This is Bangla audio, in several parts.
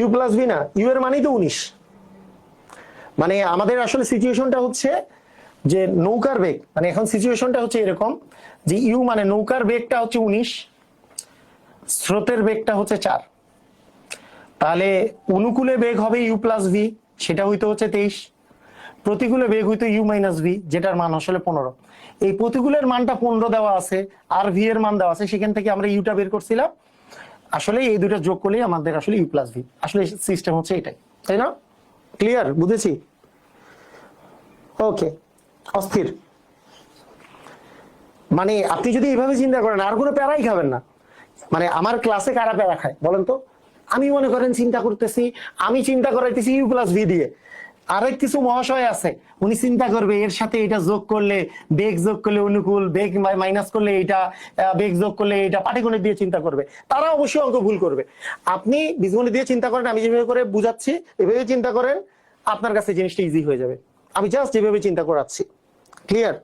ইউ প্লাস ভি না, ইউ এর মানেই তো উনিশ। মানে আমাদের আসলে সিচুয়েশনটা হচ্ছে যে নৌকার বেগ মানে এখন সিচুয়েশনটা হচ্ছে এরকম যে ইউ মানে নৌকার বেগটা হচ্ছে উনিশ, স্রোতের বেগটা হচ্ছে চার। তাহলে অনুকূলে বেগ হবে ইউ প্লাস ভি, সেটা হইতে হচ্ছে তেইশ। প্রতিকূলে বেগ হইতো ইউ মাইনাস ভি, যেটার মান আসলে পনেরো। এই প্রতিকূলের মানটা পনেরো দেওয়া আছে, আর ভি এর মান দেওয়া আছে, সেখান থেকে আমরা ইউটা বের করছিলাম। আসলে এই দুটো যোগ করলেই আমাদের আসলে ইউ প্লাস ভি আসলে সিস্টেম হচ্ছে এটাই, তাই না? ক্লিয়ার বুঝেছি? ওকে অস্থির। মানে আপনি যদি এইভাবে চিন্তা করেন, আর কোনো প্যারাই খাবেন না। মানে আমার ক্লাসে কারা প্যারা খায়, বলেন তো? আমি মনে করেন চিন্তা করতেছি, আমি চিন্তা করাইতেছি ইউ প্লাস ভি দিয়ে। আরেক কিছু মহাশয় আছে, উনি চিন্তা করবে, এর সাথে এটা যোগ করলে, বেগ যোগ করলে অনুকূল, বেগ মাইনাস করলে এটা বেগ যোগ করলে এটা, পাটিগণিত দিয়ে চিন্তা করবে। তারা অবশ্যই অঙ্ক ভুল করবে। আপনি বীজগণিত দিয়ে চিন্তা করেন, আমি যেভাবে করে বুঝাচ্ছি এভাবে চিন্তা করেন, আপনার কাছে জিনিসটা ইজি হয়ে যাবে। আমি জাস্ট যেভাবে চিন্তা করাচ্ছি। ক্লিয়ার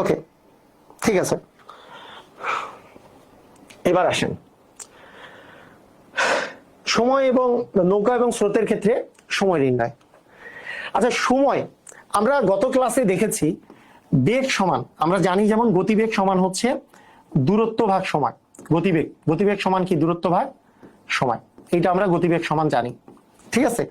ওকে ঠিক আছে। এবার আসেন। সময় এবং নৌকা এবং স্রোতের ক্ষেত্রে সময় নির্ণয়। আচ্ছা সময়, আমরা গত ক্লাসে দেখেছি বেগ সমান, আমরা জানি যেমন গতিবেগ সমান হচ্ছে দূরত্ব ভাগ সময়, গতিবেগ গতিবেগ সমান কি দূরত্ব ভাগ সময়, এইটা আমরা গতিবেগ সমান জানি, ঠিক আছে?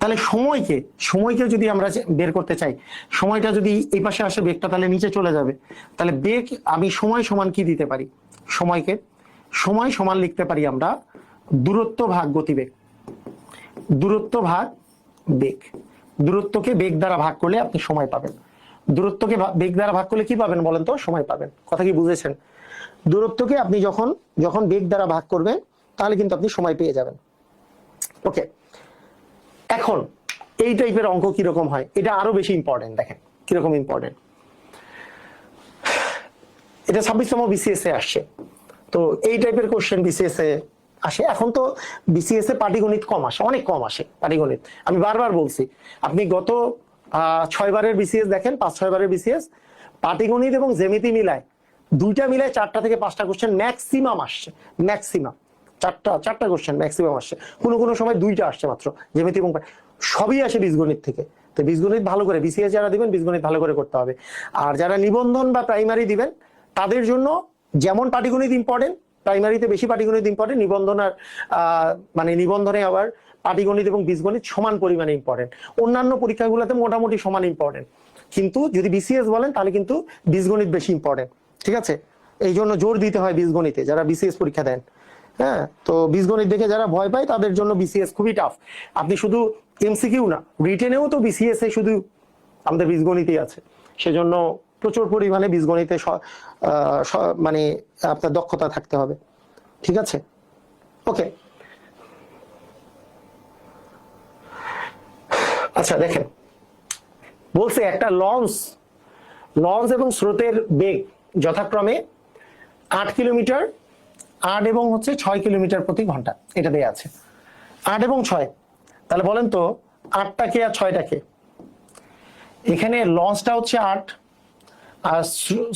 তাহলে সময়কে সময়কে যদি আমরা বের করতে চাই, সময়টা যদি এই পাশে আসে বেগটা তাহলে নিচে চলে যাবে, তাহলে বেগ আমি সময় সমান কি দিতে পারি? সময়কে, সময় সমান লিখতে পারি আমরা দূরত্ব ভাগ গতিবেগ। দূরত্ব ভাগ বেগ। দূরত্বকে বেগ দ্বারা ভাগ করলে আপনি সময় পাবেন। দূরত্বকে বেগ দ্বারা ভাগ করলে কি পাবেন বলেন তো? সময় পাবেন। কথা কি বুঝেছেন? দূরত্বকে আপনি যখন যখন বেগ দ্বারা ভাগ করবেন, তাহলে কিন্তু আপনি সময় পেয়ে যাবেন। ওকে। এখন, এই টাইপের অঙ্ক কীরকম হয়? এটা আরও বেশি ইম্পর্টেন্ট দেখেন। কীরকম ইম্পর্টেন্ট এটা ছাব্বিশতম বিসিএস এ আসছে। তো এই টাইপের কোশ্চেন বিসিএস এ আসে। এখন তো বিসিএস এ পাটিগণিত কম আসে, অনেক কম আসে পাটিগণিত। আমি বারবার বলছি, আপনি গত ছয়বারের ছয় বারের বিসিএস দেখেন, পাঁচ, ছয় বারের বিসিএস পাটিগণিত এবং জেমিতি মিলায়, দুইটা মিলায় চারটা থেকে পাঁচটা কোশ্চেন ম্যাক্সিমাম আসছে ম্যাক্সিমাম চারটা চারটা কোশ্চেন ম্যাক্সিমাম আসছে। কোনো কোনো সময় দুইটা আসছে মাত্র জেমিতি এবং সবই আসে বীজগণিত থেকে। তো বীজগণিত ভালো করে বিসিএস যারা দিবেন, বীজগণিত ভালো করে করতে হবে। আর যারা নিবন্ধন বা প্রাইমারি দিবেন, তাদের জন্য যেমন পাটিগণিত ইম্পর্টেন্ট প্রাইমারিতে বেশি পাটিগণিত ইম্পর্টেন্ট নিবন্ধন আর আহ, মানে নিবন্ধনে আবার পাটিগণিত এবং বীজগণিত সমান পরিমাণে ইম্পর্টেন্ট অন্যান্য পরীক্ষাগুলোতে মোটামুটি সমান ইম্পর্টেন্ট কিন্তু যদি বিসিএস বলেন তাহলে কিন্তু বীজগণিত বেশি ইম্পর্টেন্ট ঠিক আছে? এই জন্য জোর দিতে হয় বীজগণিতে যারা বিসিএস পরীক্ষা দেন। হ্যাঁ? তো বীজগণিত দেখে যারা ভয় পায় তাদের জন্য বিসিএস খুবই টাফ আপনি শুধু এমসিকিউ না রিটেনেও তো বিসিএস এ শুধু আমাদের বীজগণিতই আছে। সেজন্য প্রচুর পরিমাণে বীজগণিতে মানে আপনার দক্ষতা থাকতে হবে। ঠিক আছে? ওকে। আচ্ছা দেখেন। বলছে একটা লঞ্চ লঞ্চ এবং স্রোতের বেগ যথাক্রমে আট কিলোমিটার, আট এবং হচ্ছে ছয় কিলোমিটার প্রতি ঘণ্টা। এটা দেয়া আছে। আট এবং ছয়। তাহলে বলেন তো, আটটা কে আর ছয়টা কে? এখানে লঞ্চটা হচ্ছে আট আর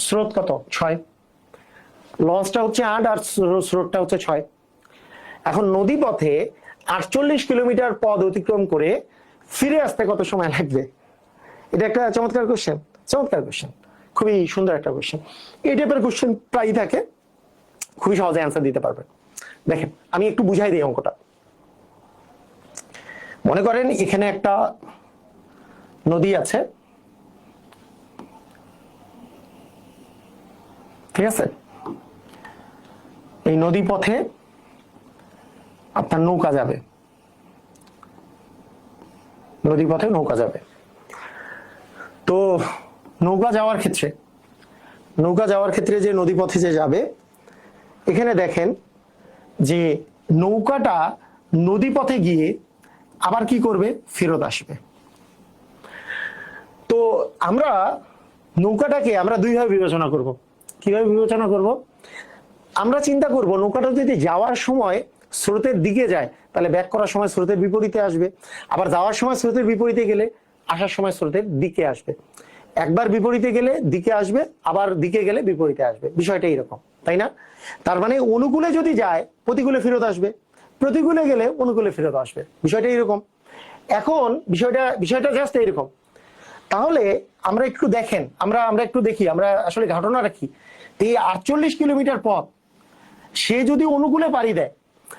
স্রোত কত? ছয়। লঞ্চটা হচ্ছে আট আর স্রোতটা হচ্ছে ছয়। এখন নদী পথে আটচল্লিশ কিলোমিটার পথ অতিক্রম করে ফিরে আসতে কত সময় লাগবে? এটা একটা চমৎকার কোশ্চেন চমৎকার কোশ্চেন খুবই সুন্দর একটা কোশ্চেন এই টাইপের কোশ্চেন প্রায়ই থাকে, খুবই সহজে অ্যান্সার দিতে পারবেন। দেখেন, আমি একটু বুঝাই দিই অঙ্কটা। মনে করেন এখানে একটা নদী আছে ঠিক আছে? এই নদী পথে আপনার নৌকা যাবে। নদী পথে নৌকা যাবে। তো নৌকা যাওয়ার ক্ষেত্রে, নৌকা যাওয়ার ক্ষেত্রে যে নদী পথে যে যাবে, এখানে দেখেন যে নৌকাটা নদী পথে গিয়ে আবার কি করবে? ফেরত আসবে। তো আমরা নৌকাটাকে আমরা দুইভাবে বিবেচনা করব। কীভাবে বিবেচনা করব? আমরা চিন্তা করব, নৌকাটা যদি যাওয়ার সময় স্রোতের দিকে যায়, তাহলে ব্যাক করার সময় স্রোতের বিপরীতে আসবে। আবার যাওয়ার সময় স্রোতের বিপরীতে গেলে আসার সময় স্রোতের দিকে আসবে। একবার বিপরীতে গেলে দিকে আসবে, আবার দিকে গেলে বিপরীতে আসবে। বিষয়টা এরকম তাই না? তার মানে অনুকূলে যদি যায়, প্রতিকূলে ফেরত আসবে। প্রতিকূলে গেলে অনুকূলে ফেরত আসবে। বিষয়টা এরকম এখন বিষয়টা বিষয়টা জাস্ট এরকম তাহলে আমরা একটু দেখেন, আমরা আমরা একটু দেখি, আমরা আসলে ঘটনা রাখি এই আটচল্লিশ কিলোমিটার পথ, সে যদি অনুকূলে পাড়ি দেয়,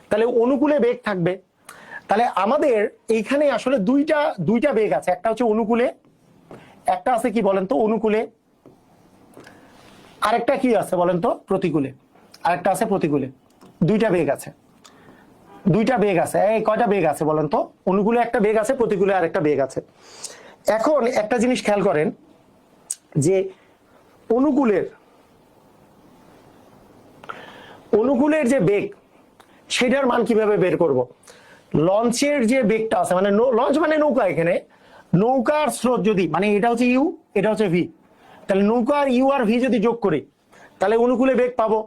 তাহলে অনুকূলে বেগ থাকবে। তাহলে আমাদের এইখানে আসলে দুইটা দুইটা বেগ আছে। একটা হচ্ছে অনুকূলে, একটা আছে কি বলেন তো, অনুকূলে। আরেকটা কি আছে বলেন তো, প্রতিকূলে। আরেকটা আছে প্রতিকূলে। দুইটা বেগ আছে। দুইটা বেগ আছে। এই কয়টা বেগ আছে বলেন তো? অনুকূলে একটা বেগ আছে, প্রতিকূলে আরেকটা বেগ আছে। এখন একটা জিনিস খেয়াল করেন যে অনুকূলের অনুকূলের যে বেগ, সেটার মান কীভাবে বের করব? লঞ্চের যে বেগটা আছে মানে লঞ্চ মানে নৌকা এখানে। নৌকার স্রোত যদি মানে এটা হচ্ছে ইউ এটা হচ্ছে ভি তাহলে নৌকার ইউ আর ভি যদি যোগ করি, তাহলে অনুকূলে বেগ পাবো।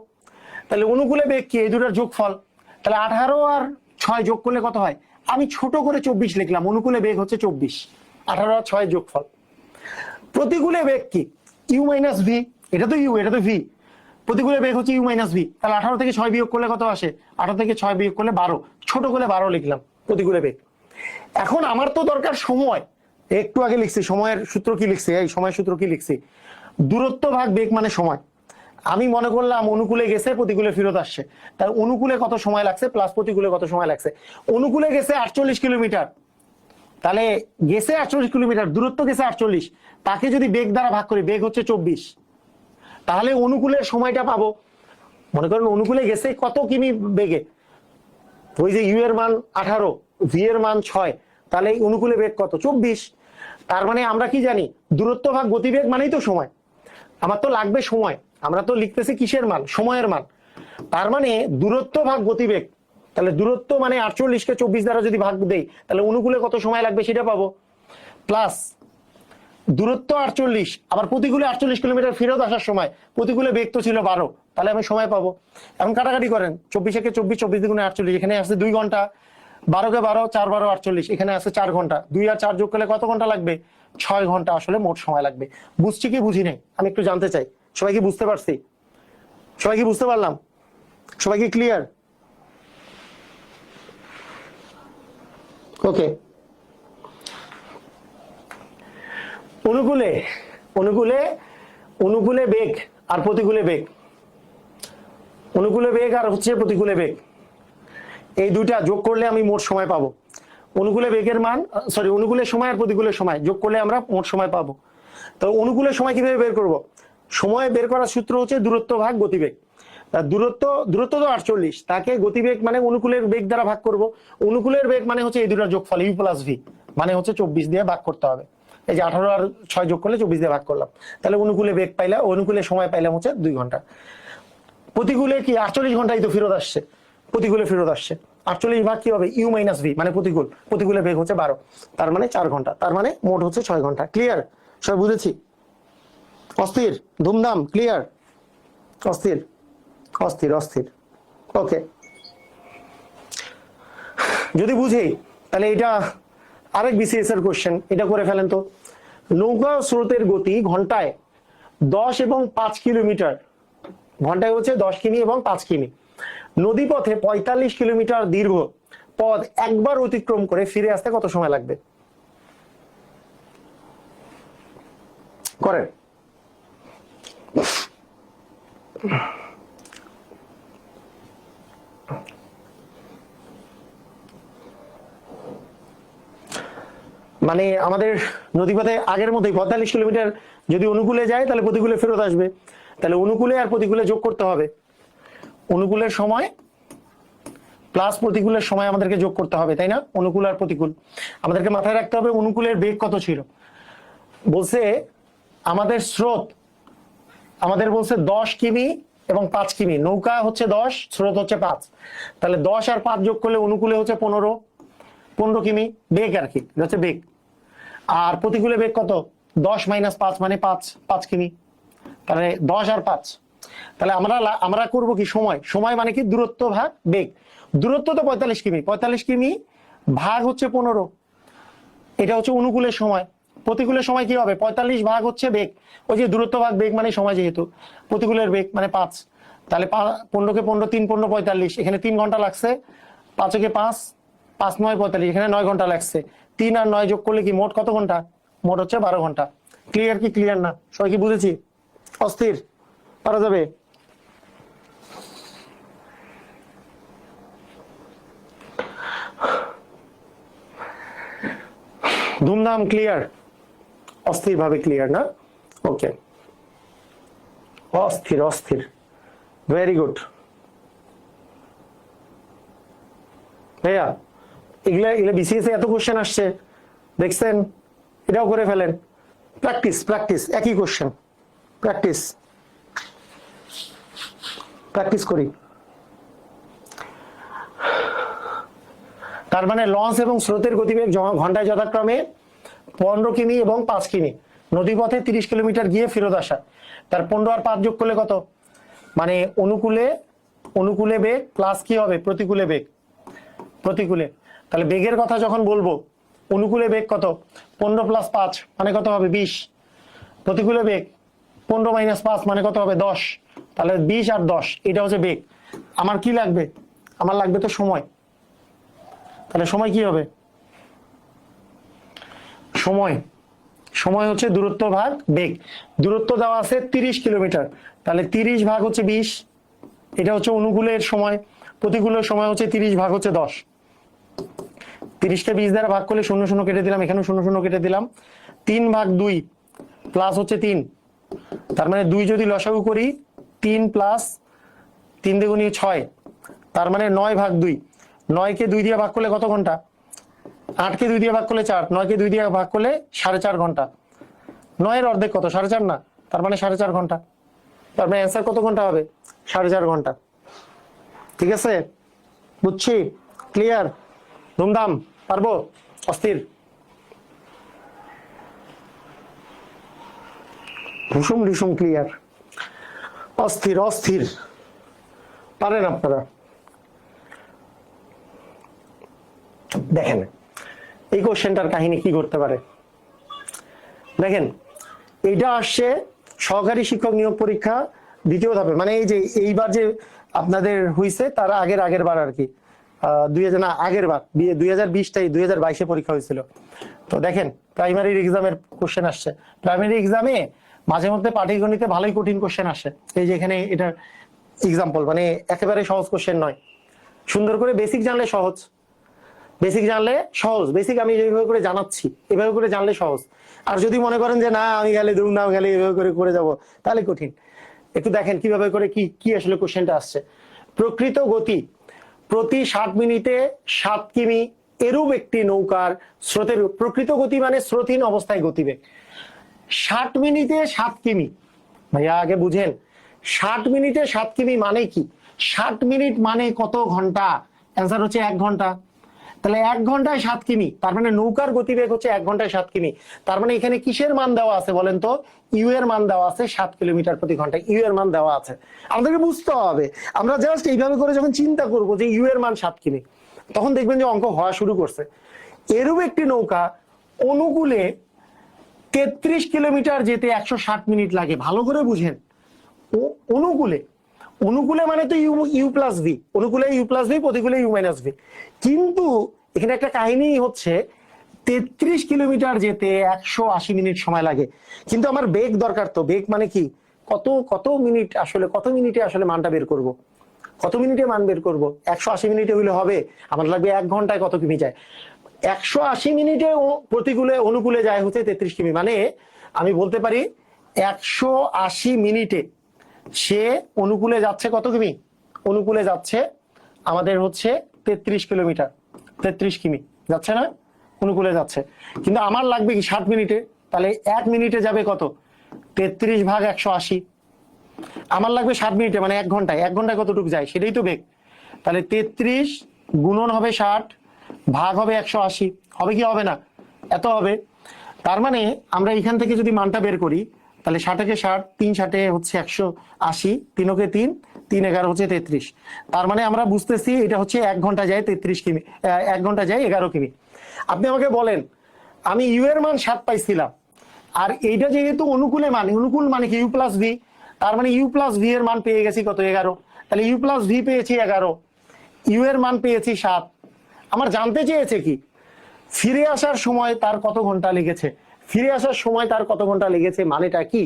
তাহলে অনুকূলে বেগ কি? এই দুটার যোগফল। তাহলে আঠারো আর ছয় যোগ করলে কত হয়? আমি ছোট করে চব্বিশ লিখলাম, অনুকূলে বেগ হচ্ছে চব্বিশ। আঠারো আর ছয় যোগফল। প্রতিকূলে বেগ কি? ইউ মাইনাস ভি এটা তো ইউ এটা তো ভি প্রতিকূলে বেগ হচ্ছে ইউ মাইনাস ভি তাহলে আঠারো থেকে ছয় বিয়োগ করলে কত আসে? আঠারো থেকে ছয় বিয়োগ করলে বারো। ছোট করে বারো লিখলাম, প্রতিকূলে বেগ। এখন আমার তো দরকার সময়। একটু আগে লিখছি, সময়ের সূত্র কি লিখছি? এই সময়ের সূত্র কি লিখছি? দূরত্ব ভাগ বেগ মানে সময়। আমি মনে করলাম অনুকূলে গেছে, প্রতিকূলে ফেরত আসছে। তার অনুকূলে কত সময় লাগছে? প্লাস প্রতিকূলে কত সময় লাগছে? অনুকূলে গেছে আটচল্লিশ কিলোমিটার। তাহলে গেছে আটচল্লিশ কিলোমিটার, দূরত্ব গেছে আটচল্লিশ। তাকে যদি বেগ দ্বারা ভাগ করি, বেগ হচ্ছে চব্বিশ। তাহলে অনুকূলের সময়টা পাবো। মনে করেন অনুকূলে গেছে, কত কিমি বেগে? ওই যে ইউ এর মান আঠারো ভি এর মান ছয়, তাহলে অনুকূলে বেগ কত? চব্বিশ। তার মানে আমরা কি জানি? দূরত্ব ভাগ গতিবেগ মানেই তো সময়। আমার তো লাগবে সময়। আমরা তো লিখতেছি কিসের মান? সময়ের মান। তার মানে দূরত্ব ভাগ গতিবেগ, তাহলে দূরত্ব মানে আটচল্লিশকে চব্বিশ দ্বারা যদি ভাগ দেই, তাহলে অনুকূলে কত সময় লাগবে সেটা পাবো? প্লাস দূরত্ব আটচল্লিশ, আবার প্রতিকূলে আটচল্লিশ কিলোমিটার ফেরত আসার সময় প্রতিকূলে বেগ তো ছিল বারো, তাহলে আমি সময় পাবো। এখন কাটাকাটি করেন, চব্বিশ একে চব্বিশ চব্বিশ দ্বিগুণে আটচল্লিশ, এখানে আসছে দুই ঘণ্টা। বারোকে বারো, চার বারো আটচল্লিশ, এখানে আছে চার ঘণ্টা। দুই আর চার যোগ করলে কত ঘণ্টা লাগবে? ছয় ঘণ্টা, আসলে মোট সময় লাগবে। বুঝছি কি বুঝি নাই? আমি একটু জানতে চাই। সবাই কি বুঝতে পারছি? সবাই কি বুঝতে পারলাম? সবাই কি ক্লিয়ার ওকে অনুকূলে অনুকূলে অনুকূলে বেগ আর প্রতিকূলে বেগ। অনুকূলে বেগ আর হচ্ছে প্রতিকূলে বেগ। এই দুইটা যোগ করলে আমি মোট সময় পাবো। অনুকূলে বেগের মান সরি অনুকূলের সময় আর প্রতিকূলের সময় যোগ করলে আমরা মোট সময় পাবো। তো অনুকূলের সময় কীভাবে বের করব? সময় বের করার সূত্র হচ্ছে দূরত্ব ভাগ গতিবেগ। দূরত্ব দূরত্ব তো আটচল্লিশ, তাকে গতিবেগ মানে অনুকূলের বেগ দ্বারা ভাগ করব। অনুকূলের বেগ মানে হচ্ছে এই দুটার যোগফল ইউ প্লাস ভি মানে হচ্ছে চব্বিশ দিয়ে ভাগ করতে হবে। এই যে আঠারো আর ছয় যোগ করলে চব্বিশ দিয়ে ভাগ করলাম। তাহলে অনুকূলে বেগ পাইলাম অনুকূলে সময় পাইলাম হচ্ছে দুই ঘণ্টা। প্রতিকূলে কি আটচল্লিশ ঘন্টায় তো ফেরত আসছে? প্রতিকূলে ফেরত আসছে। আটচল্লিশ ভাগ কি হবে? ইউ মাইনাস ভি মানে প্রতিকূল। প্রতিকূলে বেগ হচ্ছে বারো। তার মানে চার ঘণ্টা। তার মানে মোট হচ্ছে ছয় ঘণ্টা। ক্লিয়ার সবাই বুঝেছি? অস্থির? ধুমধাম? ক্লিয়ার অস্থির? অস্থির অস্থির। ওকে যদি বুঝি, তাহলে এটা আরেক বিসিএস এর কোশ্চেন এটা করে ফেলেন তো। নৌকা স্রোতের গতি ঘন্টায় দশ এবং পাঁচ কিলোমিটার। ঘন্টায় হচ্ছে দশ কিমি এবং পাঁচ কিমি। নদীপথে পঁয়তাল্লিশ কিলোমিটার দীর্ঘ পথ একবার অতিক্রম করে ফিরে আসতে কত সময় লাগবে? করেন। মানে আমাদের নদীপথে আগের মধ্যেই পঁয়তাল্লিশ কিলোমিটার যদি অনুকূলে যায়, তাহলে প্রতিকূলে ফেরত আসবে। তাহলে অনুকূলে আর প্রতিকূলে যোগ করতে হবে। অনুকূলের সময় প্লাস প্রতিকূলের সময় আমাদেরকে যোগ করতে হবে, তাই না? অনুকূল আর প্রতিকূল। আমাদেরকে মাথায় রাখতে হবে অনুকূলের বেগ কত ছিল। বলছে আমাদের স্রোত, আমাদের বলছে দশ কিমি এবং পাঁচ কিমি। নৌকা হচ্ছে দশ, স্রোত হচ্ছে পাঁচ। তাহলে দশ আর পাঁচ যোগ করলে অনুকূলে হচ্ছে পনেরো পনেরো কিমি। বেগ আর কি হচ্ছে বেগ। আর প্রতিকূলে বেগ কত? দশ মাইনাস পাঁচ মানে পাঁচ পাঁচ কিমি। তাহলে দশ আর পাঁচ। তাহলে আমরা আমরা করব কি সময়? সময় মানে কি? দূরত্ব ভাগ বেগ। দূরত্ব তো পঁয়তাল্লিশ কিমি। পঁয়তাল্লিশ কিমি ভাগ হচ্ছে পনেরো। এটা হচ্ছে অনুকূলের সময়। প্রতিকূলের সময় কি হবে? পঁয়তাল্লিশ ভাগ হচ্ছে বেগ। ওই যে দূরত্ব ভাগ বেগ মানে সময় যেহেতু। প্রতিকূলের বেগ মানে পাঁচ। তাহলে পনেরোকে পনেরো, তিন, পনেরো, পঁয়তাল্লিশ। এখানে তিন ঘণ্টা লাগছে। পাঁচকে পাঁচ পাঁচ, নয়, পঁয়তাল্লিশ। এখানে নয় ঘণ্টা লাগছে। তিন আর নয় যোগ করলে কি মোট কত ঘণ্টা? মোট হচ্ছে বারো ঘণ্টা। ক্লিয়ার কি ক্লিয়ার না? সবাই কি বুঝেছি? অস্থির। পারা যাবে। ধুমধাম ক্লিয়ার অস্থির ভাবে ক্লিয়ার না? ওকে অস্থির অস্থির। ভেরি গুড ভাইয়া এগুলা এগুলা বিসিএস এত কোশ্চেন আসছে। দেখছেন? এটাও করে ফেলেন। প্র্যাকটিস প্র্যাকটিস একই কোশ্চেন প্র্যাকটিস প্র্যাকটিস করি। তার মানে লঞ্চ এবং স্রোতের গতিবেগ ঘন্টায় যথাক্রমে পনেরো কিমি এবং পাঁচ কিমি। নদীপথে তিরিশ কিলোমিটার গিয়ে ফেরত আসা। তার পনেরো আর পাঁচ যোগ করলে কত? মানে অনুকূলে অনুকূলে বেগ প্লাস কি হবে? প্রতিকূলে বেগ। প্রতিকূলে। তাহলে বেগের কথা যখন বলব, অনুকূলে বেগ কত? পনেরো প্লাস পাঁচ মানে কত হবে? বিশ। প্রতিকূলে বেগ, পনেরো মাইনাস পাঁচ মানে কত হবে? দশ। তাহলে বিশ আর দশ, এটা হচ্ছে বেগ। আমার কি লাগবে? আমার লাগবে তো সময়। তাহলে সময় কি হবে? সময়। সময় হচ্ছে দূরত্ব ভাগ বেগ। দূরত্ব দেওয়া আছে তিরিশ কিলোমিটার। তাহলে তিরিশ ভাগ হচ্ছে বিশ। এটা হচ্ছে অনুকূলের সময়। প্রতিকূলের সময় হচ্ছে তিরিশ ভাগ হচ্ছে দশ। তিরিশকে বিশ দ্বারা ভাগ করলে শূন্য শূন্য কেটে দিলাম, এখানেও শূন্য শূন্য কেটে দিলাম। তিন ভাগ দুই প্লাস হচ্ছে তিন। তার মানে দুই যদি লসাগু করি, তিন প্লাস তিন দ্বিগুণী ছয়, তার মানে নয় ভাগ দুই। নয়কে দুই দিয়ে ভাগ করলে কত ঘণ্টা? আটকে দুই দিয়ে ভাগ করলে চার, নয়কে দুই দিয়ে ভাগ করলে সাড়ে চার ঘণ্টা। নয়ের অর্ধেক কত? সাড়ে চার না, তার মানে সাড়ে চার ঘণ্টা। তার মানে অ্যান্সার কত ঘণ্টা হবে? সাড়ে চার ঘণ্টা। ঠিক আছে? বুঝছি? ক্লিয়ার ধুমধাম? পারব? অস্থির। ভুসুম রিসুম ক্লিয়ার অস্থির অস্থির। পারেন আপনারা। দেখেন, এই কোশ্চেনটার কাহিনী কি করতে পারে? দেখেন, এইটা আসছে সহকারী শিক্ষক নিয়োগ পরীক্ষা দ্বিতীয় ধাপে। মানে এই যে, এইবার যে আপনাদের হইছে, তার আগের আগের বার আর কি। দুই হাজার না, আগের বার দুই হাজার বিশটাই দুই হাজার বাইশে পরীক্ষা হয়েছিল। তো দেখেন প্রাইমারির এক্সামের কোশ্চেন আসছে। প্রাইমারি এক্সামে মাঝে মধ্যে পাটিগণিতে ভালোই কঠিন কোশ্চেন আসে। এই যে এখানে এটার এক্সাম্পল মানে একেবারে সহজ কোশ্চেন নয়। সুন্দর করে বেসিক জানলে সহজ। বেসিক জানলে সহজ। বেসিক আমি এইভাবে করে জানাচ্ছি, এভাবে করে জানলে সহজ। আর যদি মনে করেন যে, না, আমি গেলে দুমদাম গেলে এভাবে করে করে যাব তাহলে কঠিন। একটু দেখেন কীভাবে করে কি কি আসলে কোশ্চেনটা আসছে। প্রকৃত গতি প্রতি ষাট মিনিটে সাত কিমি এরূপ একটি নৌকার স্রোতের প্রকৃত গতি মানে স্রোতহীন অবস্থায় গতিবেগ। ষাট মিনিটে সাত কিমি। ভাইয়া, আগে বুঝেন। ষাট মিনিটে সাত কিমি মানে কি? ষাট মিনিট মানে কত ঘণ্টা? অ্যান্সার হচ্ছে এক ঘণ্টা। তাহলে এক ঘন্টায় সাত কিমি। তার মানে নৌকার গতিবেগ হচ্ছে এক ঘন্টায় সাত কিমি। তার মানে এখানে কিসের মান দেওয়া আছে বলেন তো? ইউ এর মান দেওয়া আছে সাত কিলোমিটার প্রতি ঘন্টায়। ইউ এর মান দেওয়া আছে। আমাদেরকে বুঝতে হবে। আমরা জাস্ট এইভাবে করে যখন চিন্তা করব যে ইউ এর মান সাত কিমি, তখন দেখবেন যে অঙ্ক হওয়া শুরু করছে। এরূপ একটি নৌকা অনুকূলে তেত্রিশ কিলোমিটার যেতে একশো ষাট মিনিট লাগে। ভালো করে বুঝেন। অনুকূলে অনুকূলে মানে তো ইউ ইউ প্লাস ভি অনুকূলে ইউ প্লাস ভি প্রতিকূলে ইউ মাইনাস ভি কিন্তু এখানে একটা কাহিনী হচ্ছে, তেত্রিশ কিলোমিটার যেতে একশো আশি মিনিট সময় লাগে। কিন্তু আমার বেগ দরকার তো। বেগ মানে কি? কত কত মিনিট আসলে, কত মিনিটে আসলে মানটা বের করব? কত মিনিটে মান বের করব? একশো আশি মিনিটে হইলে হবে। আমার লাগবে এক ঘন্টায় কত কিমি যায়? একশো আশি মিনিটে প্রতিকূলে, অনুকূলে যায় হচ্ছে তেত্রিশ কিমি। মানে আমি বলতে পারি, একশো আশি মিনিটে সে অনুকূলে যাচ্ছে কত কিমি? অনুকূলে যাচ্ছে আমাদের হচ্ছে তেত্রিশ কিলোমিটার, তেত্রিশ কিমি। যাচ্ছে না? অনুকূলে যাচ্ছে। কিন্তু আমার লাগবে কি ষাট মিনিটে? তাহলে এক মিনিটে যাবে কত? তেত্রিশ ভাগ একশো আশি। আমার লাগবে ষাট মিনিটে মানে এক ঘন্টায়। এক ঘন্টায় কতটুকু যায়? সেটাই তো বেগ। তাহলে তেত্রিশ গুণন হবে ষাট, ভাগ হবে একশো আশি। হবে কি? হবে না। এত হবে। তার মানে আমরা এখান থেকে যদি মানটা বের করি তাহলে ষাটকে ষাট, তিন ষাটে হচ্ছে একশো আশি তিনকে তিন তিন এগারো হচ্ছে তেত্রিশ। তার মানে আমরা বুঝতেছি এটা হচ্ছে এক ঘণ্টা যায় তেত্রিশ কিমি এক ঘণ্টা যায় এগারো কিমি। আপনি আমাকে বলেন, আমি ইউ এর মান সাত পাইছিলাম, আর এইটা যেহেতু অনুকূলে মানে অনুকূল মানে কি? ইউ প্লাস ভি তার মানে ইউ প্লাস ভি এর মান পেয়ে গেছি কত? এগারো। তাহলে ইউ প্লাস ভি পেয়েছি এগারো ইউ এর মান পেয়েছি সাত। আমার জানতে চেয়েছে কি? ফিরে আসার সময় তার কত ঘণ্টা লেগেছে? ফিরে আসার সময় তার কত ঘণ্টা লেগেছে? মানেটা কি?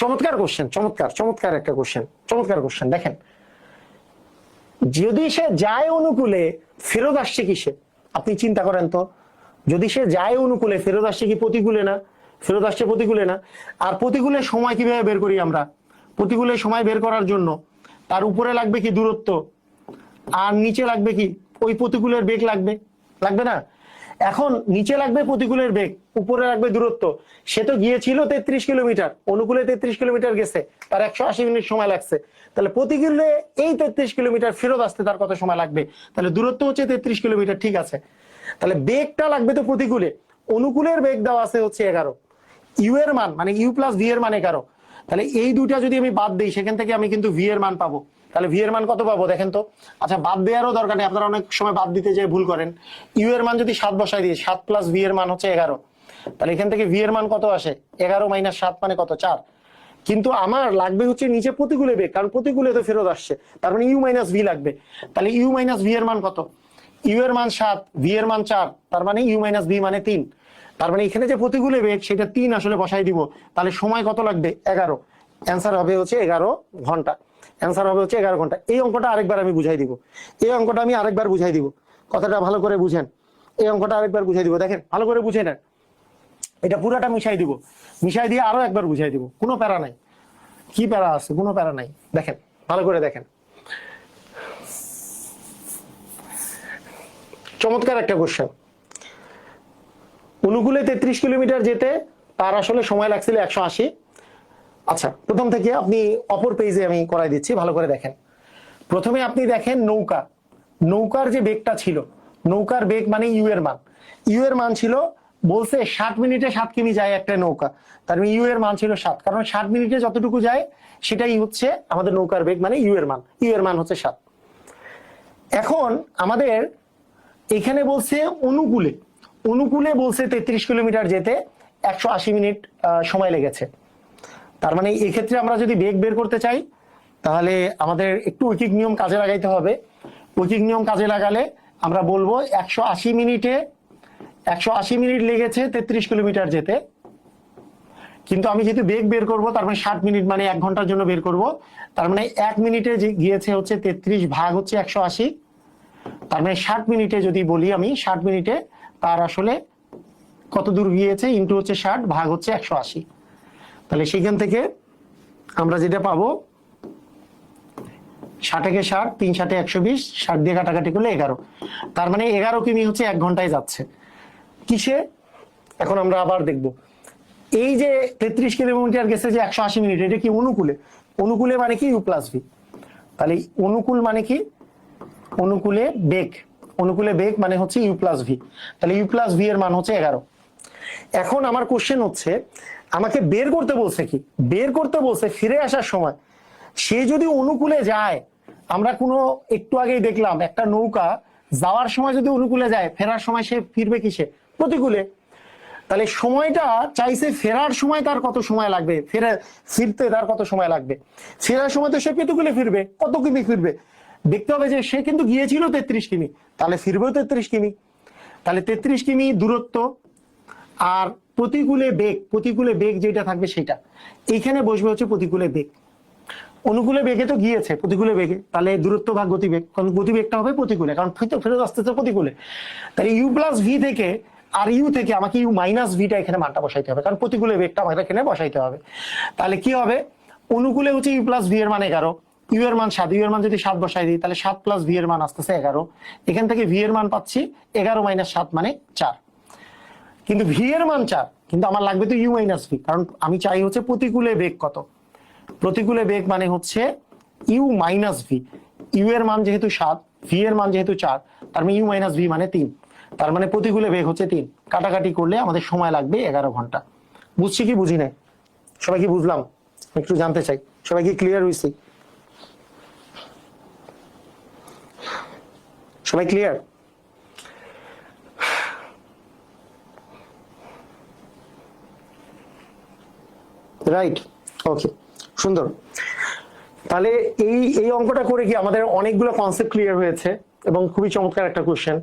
চমৎকার কোশ্চেন চমৎকার চমৎকার একটা কোশ্চেন চমৎকার কোশ্চেন দেখেন, যদি সে যায় অনুকূলে, ফেরত আসছে কিসে আপনি চিন্তা করেন তো, যদি সে যায় অনুকূলে, ফেরত আসছে কি প্রতিকূলে না? ফেরত আসছে প্রতিকূলে না? আর প্রতিকূলের সময় কীভাবে বের করি আমরা? প্রতিকূলের সময় বের করার জন্য তার উপরে লাগবে কি দূরত্ব? আর নিচে লাগবে কি? ওই প্রতিকূলের বেগ লাগবে? লাগবে না? এখন নিচে লাগবে প্রতিকূলের বেগ, উপরে লাগবে দূরত্ব। সে তো গিয়েছিল তেত্রিশ কিলোমিটার, অনুকূলে তেত্রিশ কিলোমিটার গেছে, তার একশো আশি মিনিট সময় লাগছে। তাহলে প্রতিকূলে এই তেত্রিশ কিলোমিটার ফেরত আসতে তার কত সময় লাগবে? তাহলে দূরত্ব হচ্ছে তেত্রিশ কিলোমিটার, ঠিক আছে। তাহলে বেগটা লাগবে তো প্রতিকূলে, অনুকূলের বেগ দেওয়া আছে হচ্ছে এগারো। ইউ এর মান মানে ইউ প্লাস ভি এর মান এগারো। তাহলে এই দুইটা যদি আমি বাদ দিই, সেখান থেকে আমি কিন্তু ভি এর মান পাবো। তাহলে ভি এর মান কত পাবো দেখেন তো? আচ্ছা বাদ দেওয়ারও দরকার নেই, আপনারা অনেক সময় বাদ দিতে যেয়ে ভুল করেন। ইউ এর মান যদি সাত বসাই দিই, সাত প্লাস ভি এর মান হচ্ছে এগারো। তাহলে এখান থেকে ভি এর মান কত আসে? এগারো মাইনাস সাত মানে কত? চার। কিন্তু আমার লাগবে হচ্ছে নিচে প্রতিকূলে বেগ, কারণ প্রতিকূলে তো ফেরত আসছে। তার মানে ইউ মাইনাস ভি লাগবে। তাহলে ইউ মাইনাস ভি এর মান কত? ইউ এর মান সাত ভি এর মান চার, তার মানে ইউ মাইনাস ভি মানে তিন। তার মানে এখানে যে প্রতিকূলে বেগ, সেটা তিন আসলে বসাই দিব। তাহলে সময় কত লাগবে? এগারো। অ্যান্সার হবে হচ্ছে এগারো ঘণ্টা। অ্যান্সার হবে হচ্ছে এগারো ঘণ্টা। এই অঙ্কটা আরেকবার আমি বুঝাই দিব। এই অঙ্কটা আমি আরেকবার বুঝাই দিব। কথাটা ভালো করে বুঝেন। এই অঙ্কটা আরেকবার বুঝাই দিব। দেখেন, ভালো করে বুঝে নেন। এটা পুরাটা মিশাই দিব। মিশাই দিয়ে আরও একবার বুঝাই দিব। কোনো প্যারা নাই। কি প্যারা আছে? কোনো প্যারা নাই। দেখেন, ভালো করে দেখেন। চমৎকার একটা কোশ্চেন অনুকূলে তেত্রিশ কিলোমিটার যেতে তার আসলে সময় লাগছিল একশো আশি। আচ্ছা প্রথম থেকে আপনি অপর পেজে আমি করাই দিচ্ছি, ভালো করে দেখেন। প্রথমে আপনি দেখেন নৌকা। নৌকার যে বেগটা ছিল, নৌকার বেগ মানে ইউ এর মান। ইউ এর মান ছিল, বলছে ষাট মিনিটে সাত কিমি যায় একটা নৌকা। তার মানে ইউ এর মান ছিল সাত। কারণ ষাট মিনিটে যতটুকু যায়, সেটাই হচ্ছে আমাদের নৌকার বেগ মানে ইউ এর মান। ইউ এর মান হচ্ছে সাত। এখন আমাদের এখানে বলছে অনুকূলে অনুকূলে বলছে তেত্রিশ কিলোমিটার যেতে একশো আশি মিনিট সময় লেগেছে। তার মানে এক্ষেত্রে আমরা যদি বেগ বের করতে চাই, তাহলে আমাদের একটু ঐকিক নিয়ম কাজে লাগাইতে হবে। ঐকিক নিয়ম কাজে লাগালে আমরা বলব একশো আশি মিনিটে, একশো আশি মিনিট লেগেছে তেত্রিশ কিলোমিটার যেতে। কিন্তু আমি যেহেতু বেগ বের করব, তার মানে ষাট মিনিট মানে এক ঘণ্টার জন্য বের করব। তার মানে এক মিনিটে যে গিয়েছে হচ্ছে তেত্রিশ ভাগ হচ্ছে একশো আশি। তার মানে ষাট মিনিটে যদি বলি আমি, ষাট মিনিটে তার আসলে কত দূর গিয়েছে? ইন্টু হচ্ছে ষাট, ভাগ হচ্ছে একশো আশি। তাহলে সেখান থেকে আমরা যেটা পাবো ষাটেকে ষাট, তিন ষাটে একশো বিশ, ষাট দিয়ে কাটাকাটি করলে এগারো। তার মানে এগারো কিমি হচ্ছে এক ঘন্টায় যাচ্ছে। কিসে? এখন আমরা আবার দেখব। এই যে তেত্রিশ কিলোমিটার গেছে যে একশো আশি মিনিট, এটা কি অনুকূলে? অনুকূলে মানে কি? U plus V. তাহলে অনুকূল মানে কি? অনুকূলে বেগ। অনুকূলে বেগ মানে হচ্ছে ইউ প্লাস ভি তাহলে ইউ প্লাস ভি এর মান হচ্ছে এগারো। এখন আমার কোশ্চেন হচ্ছে, আমাকে বের করতে বলছে কি? বের করতে বলছে ফিরে আসার সময়। সে যদি অনুকূলে যায়, আমরা কোনো একটু আগেই দেখলাম একটা নৌকা যাওয়ার সময় যদি অনুকূলে যায়, ফেরার সময় সে ফিরবে কিসে? প্রতিকূলে। তাহলে সময়টা চাইছে ফেরার সময় তার কত সময় লাগবে? ফেরা ফিরতে তার কত সময় লাগবে? ফেরার সময় তো সে প্রতিকূলে ফিরবে। কত কিমি ফিরবে? দেখতে হবে যে সে কিন্তু গিয়েছিল তেত্রিশ কিমি। তাহলে ফিরবেও তেত্রিশ কিমি। তাহলে তেত্রিশ কিমি দূরত্ব আর প্রতিকূলে বেগ প্রতিকূলে বেগ যেটা থাকবে সেটা। এইখানে বসবে হচ্ছে প্রতিকূলে বেগ। অনুকূলে বেগে তো গিয়েছে, প্রতিকূলে বেগে। তাহলে দূরত্ব ভাগ গতিবেগ, কারণ গতিবেগটা হবে প্রতিকূলে, কারণ ফেরত ফেরত আসতেছে প্রতিকূলে। তাহলে ইউ প্লাস ভি থেকে আর ইউ থেকে আমাকে ইউ মাইনাস ভিটা এখানে মানটা বসাইতে হবে, কারণ প্রতিকূলে বেগটা আমাকে এখানে বসাইতে হবে। তাহলে কি হবে? অনুকূলে হচ্ছে ইউ প্লাস ভি এর মান এগারো। ইউ এর মান সাত ইউ এর মান যদি সাত বসাই দিই, তাহলে সাত প্লাস ভি এর মান আসতেছে এগারো। এখান থেকে ভি এর মান পাচ্ছি এগারো মাইনাস সাত মানে চার। কিন্তু ভি এর মান চার, কিন্তু আমার লাগবে তো ইউ মাইনাস ভি কারণ আমি চাই হচ্ছে প্রতিকূলে বেগ কত। প্রতিকূলে বেগ মানে হচ্ছে ইউ মাইনাস ভি ইউ এর মান যেহেতু সাত ভি এর মান যেহেতু চার, তার মানে ইউ মাইনাস ভি মানে তিন। তার মানে প্রতিকূলে বেগ হচ্ছে তিন। কাটাকাটি করলে আমাদের সময় লাগবে এগারো ঘণ্টা। বুঝছি কি বুঝি নাই? সবাই কি বুঝলাম? একটু জানতে চাই। সবাই কি ক্লিয়ার হয়েছে সবাই ক্লিয়ার রাইট ওকে সুন্দর। তাহলে এই এই অঙ্কটা করে কি আমাদের অনেকগুলো কনসেপ্ট ক্লিয়ার হয়েছে এবং খুবই চমৎকার একটা কোশ্চেন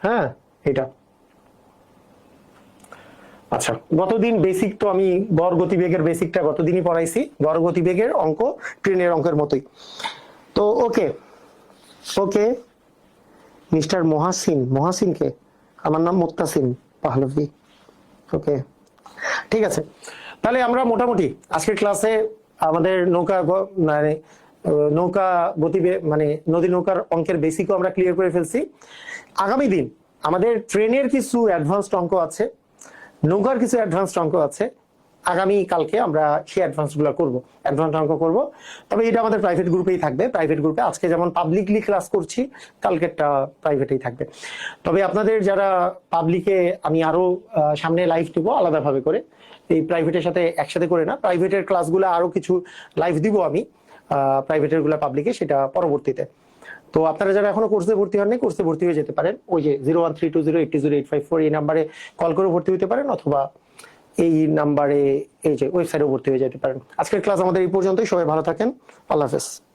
হ্যাঁ? এটা আচ্ছা গতদিন বেসিক তো আমি গড় গতিবেগের বেসিকটা গতদিনই পড়াইছি, গড় গতিবেগের অঙ্ক, ট্রেনের অঙ্কের মতোই। তো okay okay mister Mahasin Mahasin কে? আমার নাম মুক্তাসিন পাহলভি। ওকে, ঠিক আছে। তাহলে আমরা মোটামুটি আজকের ক্লাসে আমাদের নৌকা মানে নৌকা গতিবে মানে নদী নৌকার অঙ্কের বেসিকও আমরা ক্লিয়ার করে ফেলছি। আগামী দিন আমাদের ট্রেনের কিছু অ্যাডভান্সড অঙ্ক আছে, নৌকার কিছু অ্যাডভান্সড অঙ্ক আছে। আগামী কালকে আমরা সেই অ্যাডভান্সগুলো করব অ্যাডভান্স অঙ্ক করব। তবে এটা আমাদের প্রাইভেট গ্রুপেই থাকবে। প্রাইভেট গ্রুপে আজকে যেমন পাবলিকলি ক্লাস করছি, কালকেরটা প্রাইভেটেই থাকবে। তবে আপনাদের যারা পাবলিকে আমি আরও সামনে লাইভ দিব আলাদাভাবে করে, এই প্রাইভেটের সাথে একসাথে করে না প্রাইভেটের ক্লাসগুলো আরও কিছু লাইভ দিব আমি প্রাইভেটেরগুলা পাবলিকে সেটা পরবর্তীতে। তো আপনারা যারা এখনও কোর্সে ভর্তি হননি কোর্সে ভর্তি হয়ে যেতে পারেন। ওই যে zero one three two zero eight two zero eight five four এই নাম্বারে কল করে ভর্তি হতে পারেন অথবা এই নাম্বারে এই যে ওয়েবসাইটে ভর্তি হয়ে যেতে পারেন। আজকের ক্লাস আমাদের এই পর্যন্তই। সবাই ভালো থাকেন। আল্লাহ হাফেজ।